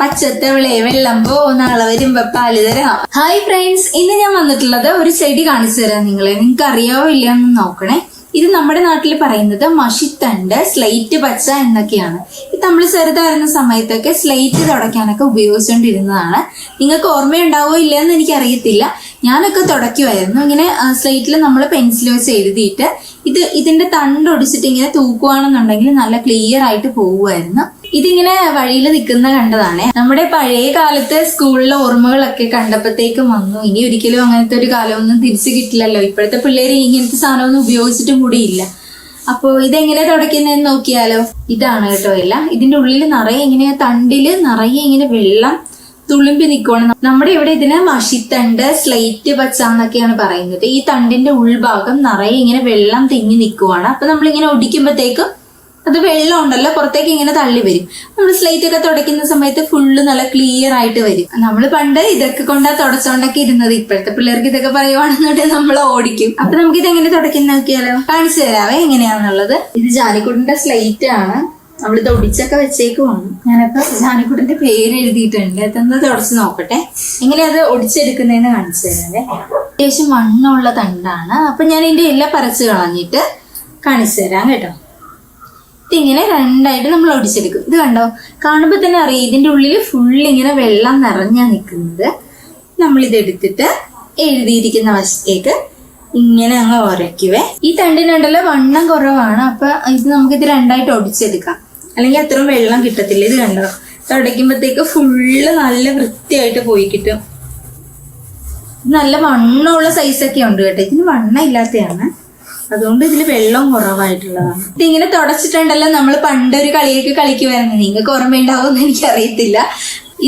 പച്ചത്തവിളെ വെള്ളം നാളെ വരുമ്പോ പാൽ തരാം. ഹായ് ഫ്രണ്ട്സ് ഇന്ന് ഞാൻ വന്നിട്ടുള്ളത് ഒരു ചെടി കാണിച്ചു തരാം നിങ്ങളെ. നിങ്ങൾക്ക് അറിയാവോ എന്ന് നോക്കണേ. ഇത് നമ്മുടെ നാട്ടിൽ പറയുന്നത് മഷിത്തണ്ട് സ്ലൈറ്റ് പച്ച എന്നൊക്കെയാണ്. ഇത് നമ്മൾ ചെറുതായിരുന്ന സമയത്തൊക്കെ സ്ലൈറ്റ് തുടയ്ക്കാനൊക്കെ ഉപയോഗിച്ചുകൊണ്ടിരുന്നതാണ് നിങ്ങൾക്ക് ഓർമ്മയുണ്ടാവോ ഇല്ലയെന്ന് എനിക്ക് അറിയത്തില്ല ഞാനൊക്കെ തുടയ്ക്കുമായിരുന്നു ഇങ്ങനെ സ്ലേറ്റിൽ നമ്മൾ പെൻസിൽ വെച്ച് എഴുതിയിട്ട് ഇത് ഇതിന്റെ തണ്ട് ഒടിച്ചിട്ട് ഇങ്ങനെ തൂക്കുവാണെന്നുണ്ടെങ്കിൽ നല്ല ക്ലിയർ ആയിട്ട് പോകുമായിരുന്നു ഇതിങ്ങനെ വഴിയിൽ നിൽക്കുന്ന കണ്ടതാണ്. നമ്മുടെ പഴയ കാലത്തെ സ്കൂളിലെ ഓർമ്മകളൊക്കെ കണ്ടപ്പോഴത്തേക്കും വന്നു. ഇനി ഒരിക്കലും അങ്ങനത്തെ ഒരു കാലമൊന്നും തിരിച്ചു കിട്ടില്ലല്ലോ. ഇപ്പോഴത്തെ പിള്ളേർ ഇങ്ങനത്തെ സാധനമൊന്നും ഉപയോഗിച്ചിട്ടും കൂടിയില്ല അപ്പോൾ ഇതെങ്ങനെ തുടയ്ക്കുന്നതെന്ന് നോക്കിയാലോ? ഇതാണ് കേട്ടോ എല്ലാം. ഇതിന്റെ ഉള്ളിൽ നിറയെ ഇങ്ങനെ തണ്ടിൽ നിറയെ ഇങ്ങനെ വെള്ളം തുളുമ്പി നിൽക്കുവാണ് നമ്മുടെ ഇവിടെ ഇതിന് മഷിത്തണ്ട് സ്ലൈറ്റ് പച്ച എന്നൊക്കെയാണ് പറയുന്നത്. ഈ തണ്ടിന്റെ ഉൾഭാഗം നിറയെ ഇങ്ങനെ വെള്ളം തിങ്ങി നിൽക്കുവാണ് അപ്പൊ നമ്മളിങ്ങനെ ഒടിക്കുമ്പോഴത്തേക്കും അത് വെള്ളം ഉണ്ടല്ലോ പുറത്തേക്ക് ഇങ്ങനെ തള്ളി വരും. നമ്മൾ സ്ലൈറ്റ് ഒക്കെ തുടയ്ക്കുന്ന സമയത്ത് ഫുള്ള് നല്ല ക്ലിയർ ആയിട്ട് വരും. നമ്മൾ പണ്ട് ഇതൊക്കെ കൊണ്ടാ തുടച്ചോണ്ടൊക്കെ ഇരുന്നത്. ഇപ്പോഴത്തെ പിള്ളേർക്ക് ഇതൊക്കെ പറയുവാണെന്നുണ്ടെങ്കിൽ നമ്മൾ ഓടിക്കും. അപ്പൊ നമുക്ക് ഇത് എങ്ങനെ തുടയ്ക്കുന്ന നോക്കിയാലോ കാണിച്ചു തരാവേ എങ്ങനെയാണെന്നുള്ളത് ഇത് ജാലിക്കുട്ടിന്റെ സ്ലൈറ്റ് ആണ്. നമ്മളിത് ഒടിച്ചൊക്കെ വെച്ചേക്കുവാണ്. ഞാനപ്പോ ജാനിക്കുട്ടിന്റെ പേര് എഴുതിയിട്ടുണ്ട്. അതൊന്ന് തുടച്ച് നോക്കട്ടെ. എങ്ങനെ അത് ഒടിച്ചെടുക്കുന്നതെന്ന് കാണിച്ചു തരാവേ. അത്യാവശ്യം മണ്ണുള്ള തണ്ടാണ്. അപ്പൊ ഞാൻ ഇതിന്റെ എല്ലാം പറിച്ച് കളഞ്ഞിട്ട് കാണിച്ചു തരാം കേട്ടോ. ഇതിങ്ങനെ രണ്ടായിട്ട് നമ്മൾ ഒടിച്ചെടുക്കും. ഇത് കണ്ടോ? കാണുമ്പോൾ തന്നെ അറിയാം ഇതിന്റെ ഉള്ളിൽ ഫുൾ ഇങ്ങനെ വെള്ളം നിറഞ്ഞാ നിൽക്കുന്നത് ഇത് എടുത്തിട്ട് എഴുതിയിരിക്കുന്ന വശത്തേക്ക് ഇങ്ങനെ അങ്ങ് ഉരയ്ക്കുവേ ഈ തണ്ടിനുണ്ടല്ലോ വണ്ണം കുറവാണ്. അപ്പൊ ഇത് നമുക്ക് ഇത് രണ്ടായിട്ട് ഒടിച്ചെടുക്കാം. അല്ലെങ്കിൽ അത്രയും വെള്ളം കിട്ടത്തില്ല. ഇത് കണ്ടോ? തുടയ്ക്കുമ്പോഴത്തേക്ക് ഫുള്ള് നല്ല വൃത്തിയായിട്ട് പോയി കിട്ടും. നല്ല വണ്ണമുള്ള സൈസൊക്കെ ഉണ്ട് കേട്ടോ. ഇതിന് വണ്ണം ഇല്ലാത്തതാണ്. അതുകൊണ്ട് ഇതിൽ വെള്ളം കുറവായിട്ടുള്ളതാണ്. ഇതിങ്ങനെ തുടച്ചിട്ടുണ്ടല്ലോ. നമ്മൾ പണ്ടൊരു കളിയൊക്കെ കളിക്കുമായിരുന്നു നിങ്ങൾക്ക് ഓർമ്മയുണ്ടാവുമെന്ന് എനിക്കറിയത്തില്ല.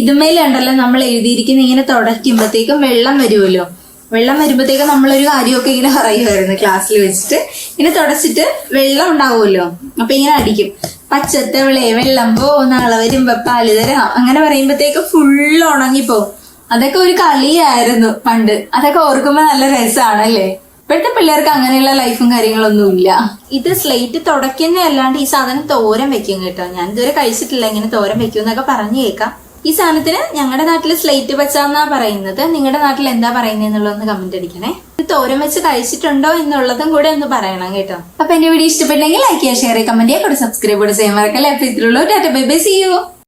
ഇതുമേലുണ്ടല്ലോ നമ്മൾ എഴുതിയിരിക്കുന്ന ഇങ്ങനെ തുടയ്ക്കുമ്പോഴത്തേക്കും വെള്ളം വരുമല്ലോ. വെള്ളം വരുമ്പോഴത്തേക്കും നമ്മളൊരു കാര്യമൊക്കെ ഇങ്ങനെ പറയുമായിരുന്നു ക്ലാസ്സിൽ വെച്ചിട്ട്. ഇങ്ങനെ തുടച്ചിട്ട് വെള്ളം ഉണ്ടാവുമല്ലോ. അപ്പൊ ഇങ്ങനെ അടിക്കും. പച്ചത്തവിളെ വെള്ളം പോ നാളെ വരുമ്പോ പാൽ തരാം. അങ്ങനെ പറയുമ്പോഴത്തേക്ക് ഫുള്ള് ഉണങ്ങിപ്പോവും. അതൊക്കെ ഒരു കളിയായിരുന്നു പണ്ട്. അതൊക്കെ ഓർക്കുമ്പോ നല്ല രസമാണല്ലേ ഇപ്പോഴത്തെ പിള്ളേർക്ക് അങ്ങനെയുള്ള ലൈഫും കാര്യങ്ങളൊന്നും ഇല്ല ഇത് സ്ലേറ്റ് തുടക്കുന്ന അല്ലാണ്ട് ഈ സാധനം തോരം വെക്കും കേട്ടോ. ഞാൻ ഇതുവരെ കഴിച്ചിട്ടില്ല. ഇങ്ങനെ തോരം വെക്കും എന്നൊക്കെ പറഞ്ഞു കേൾക്കാം ഈ സാധനത്തിന് ഞങ്ങളുടെ നാട്ടിൽ സ്ലേറ്റ് പച്ച പറയുന്നത്. നിങ്ങളുടെ നാട്ടിൽ എന്താ പറയുന്നത് എന്നുള്ളതൊന്ന് കമന്റ് അടിക്കണേ. ഇത് തോരൻ വെച്ച് കഴിച്ചിട്ടുണ്ടോ എന്നുള്ളതും കൂടെ ഒന്ന് പറയണം കേട്ടോ. അപ്പൊ എന്റെ വീഡിയോ ഇഷ്ടപ്പെട്ടെങ്കിൽ ലൈക്ക് ചെയ്യുക ഷെയർ ചെയ്യുക കമന്റ് ചെയ്യുക കൂടെ സബ്സ്ക്രൈബ് കൂടെ ചെയ്യാൻ മറക്കല്ലേ? അപ്പൊ ഇതിലുള്ള tata bye bye see you